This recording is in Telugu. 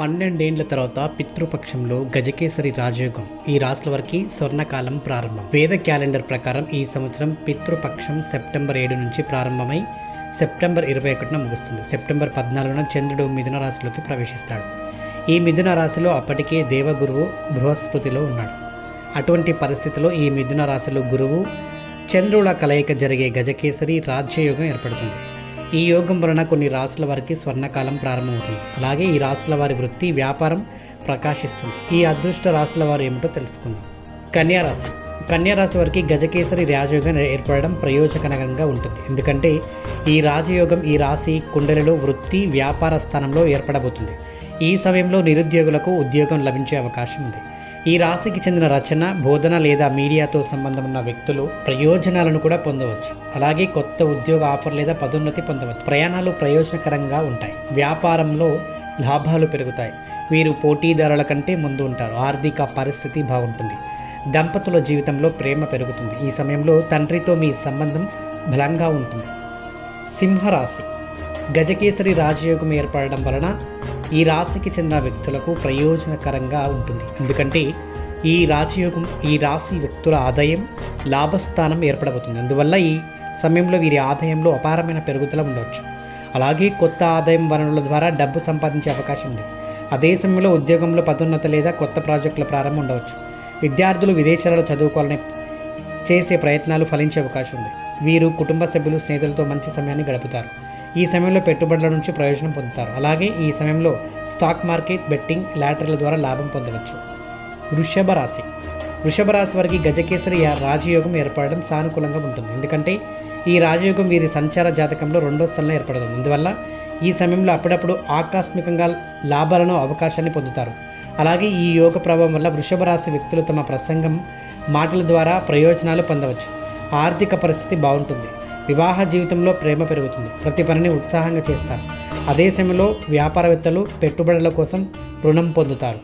పన్నెండేండ్ల తర్వాత పితృపక్షంలో గజకేసరి రాజయోగం. ఈ రాశుల వారికి స్వర్ణకాలం ప్రారంభం. వేద క్యాలెండర్ ప్రకారం ఈ సంవత్సరం పితృపక్షం సెప్టెంబర్ ఏడు నుంచి ప్రారంభమై సెప్టెంబర్ ఇరవై ఒకటిన ముగుస్తుంది. సెప్టెంబర్ పద్నాలుగున చంద్రుడు మిథున రాశిలోకి ప్రవేశిస్తాడు. ఈ మిథున రాశిలో అప్పటికే దేవగురువు బృహస్పతిలో ఉన్నాడు. అటువంటి పరిస్థితిలో ఈ మిథున రాశిలో గురువు చంద్రుల కలయిక జరిగే గజకేసరి రాజ్యయోగం ఏర్పడుతుంది. ఈ యోగం వలన కొన్ని రాశుల వారికి స్వర్ణకాలం ప్రారంభమవుతుంది. అలాగే ఈ రాసుల వారి వృత్తి వ్యాపారం ప్రకాశిస్తుంది. ఈ అదృష్ట రాశుల వారు ఏమిటో తెలుసుకుందాం. కన్యారాశి కన్యారాశి వారికి గజకేసరి రాజయోగం ఏర్పడడం ప్రయోజనకరంగా ఉంటుంది. ఎందుకంటే ఈ రాజయోగం ఈ రాశి కుండలిలో వృత్తి వ్యాపార స్థానంలో ఏర్పడబోతుంది. ఈ సమయంలో నిరుద్యోగులకు ఉద్యోగం లభించే అవకాశం ఉంది. ఈ రాశికి చెందిన రచన బోధన లేదా మీడియాతో సంబంధం ఉన్న వ్యక్తులు ప్రయోజనాలను కూడా పొందవచ్చు. అలాగే కొత్త ఉద్యోగ ఆఫర్ లేదా పదోన్నతి పొందవచ్చు. ప్రయాణాలు ప్రయోజనకరంగా ఉంటాయి. వ్యాపారంలో లాభాలు పెరుగుతాయి. వీరు పోటీదారుల కంటే ముందు ఉంటారు. ఆర్థిక పరిస్థితి బాగుంటుంది. దంపతుల జీవితంలో ప్రేమ పెరుగుతుంది. ఈ సమయంలో తండ్రితో మీ సంబంధం బలంగా ఉంటుంది. సింహరాశి. గజకేసరి రాజయోగం ఏర్పడడం వలన ఈ రాశికి చెందిన వ్యక్తులకు ప్రయోజనకరంగా ఉంటుంది. ఎందుకంటే ఈ రాజయోగం ఈ రాశి వ్యక్తుల ఆదాయం లాభస్థానం ఏర్పడబోతుంది. అందువల్ల ఈ సమయంలో వీరి ఆదాయంలో అపారమైన పెరుగుదల ఉండవచ్చు. అలాగే కొత్త ఆదాయం వనరుల ద్వారా డబ్బు సంపాదించే అవకాశం ఉంది. అదే సమయంలో ఉద్యోగంలో పదోన్నత లేదా కొత్త ప్రాజెక్టుల ప్రారంభం ఉండవచ్చు. విద్యార్థులు విదేశాలలో చదువుకోవాలని చేసే ప్రయత్నాలు ఫలించే అవకాశం ఉంది. వీరు కుటుంబ సభ్యులు స్నేహితులతో మంచి సమయాన్ని గడుపుతారు. ఈ సమయంలో పెట్టుబడుల నుంచి ప్రయోజనం పొందుతారు. అలాగే ఈ సమయంలో స్టాక్ మార్కెట్ బెట్టింగ్ లాటరీల ద్వారా లాభం పొందవచ్చు. వృషభ రాశి. వృషభ రాశి వారికి గజకేసరి రాజయోగం ఏర్పడడం సానుకూలంగా ఉంటుంది. ఎందుకంటే ఈ రాజయోగం వీరి సంచార జాతకంలో రెండో స్థలంలో ఏర్పడుతుంది. అందువల్ల ఈ సమయంలో అప్పుడప్పుడు ఆకస్మికంగా లాభాలను అవకాశాన్ని పొందుతారు. అలాగే ఈ యోగ ప్రభావం వల్ల వృషభ రాశి వ్యక్తులు తమ ప్రసంగం మాటల ద్వారా ప్రయోజనాలు పొందవచ్చు. ఆర్థిక పరిస్థితి బాగుంటుంది. వివాహ జీవితంలో ప్రేమ పెరుగుతుంది. ప్రతి పనిని ఉత్సాహంగా చేస్తారు. అదే సమయంలో వ్యాపారవేత్తలు పెట్టుబడుల కోసం రుణం పొందుతారు.